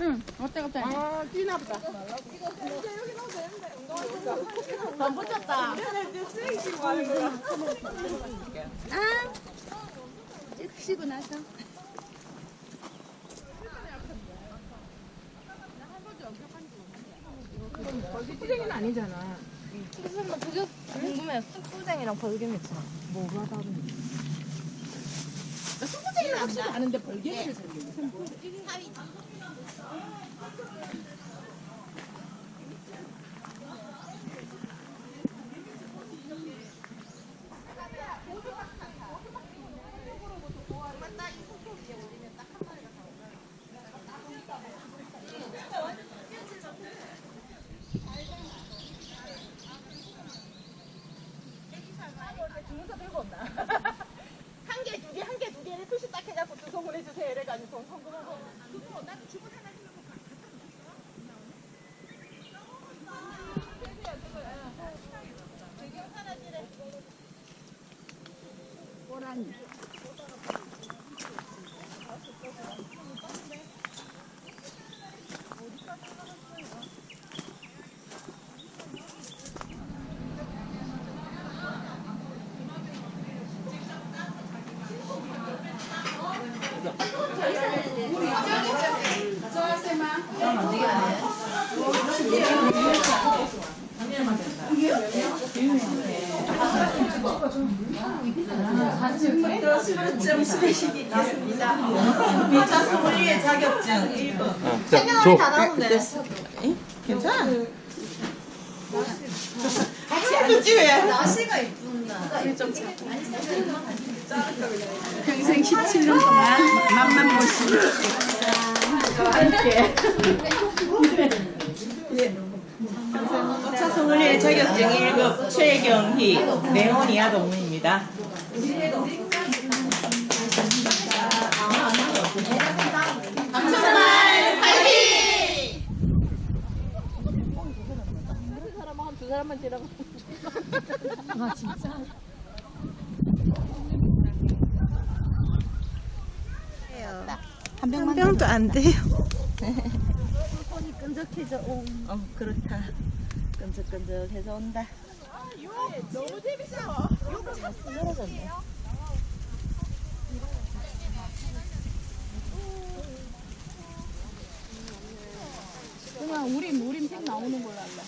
응, 어때, 어때? 아, 뛰나 보다. 안 붙였다. 아, 쉬고 나서. 수쟁이는 아니잖아. 수쟁이랑 벌금이 있잖아. 뭐가 다른 확실히 아는데 벌개를 잘 모르겠어. 한 개, 두 개, 한 개, 두 개, 표시 주소 보내주세요. 이래가지고 성금하고. 꼬라니. 수료증 수리식이 있겠습니다. 2차 소믈리에 자격증 1급. 자, 줘. 나오네. 괜찮아? 같이 해주지 왜? 날씨가 이쁜다. 평생 17년 동안 맛만 보시고. 예. 2차 소믈리에 자격증 1급 최경희 네오니아 동문입니다. 정말 화이팅! 한 병만 병도 안 돼요. 손이 끈적해져 오. 어 그렇다. 끈적끈적해서 온다. 너무 재밌어. 다 쓰러졌네. 그냥 우림, 우림 색 나오는 걸로 할래.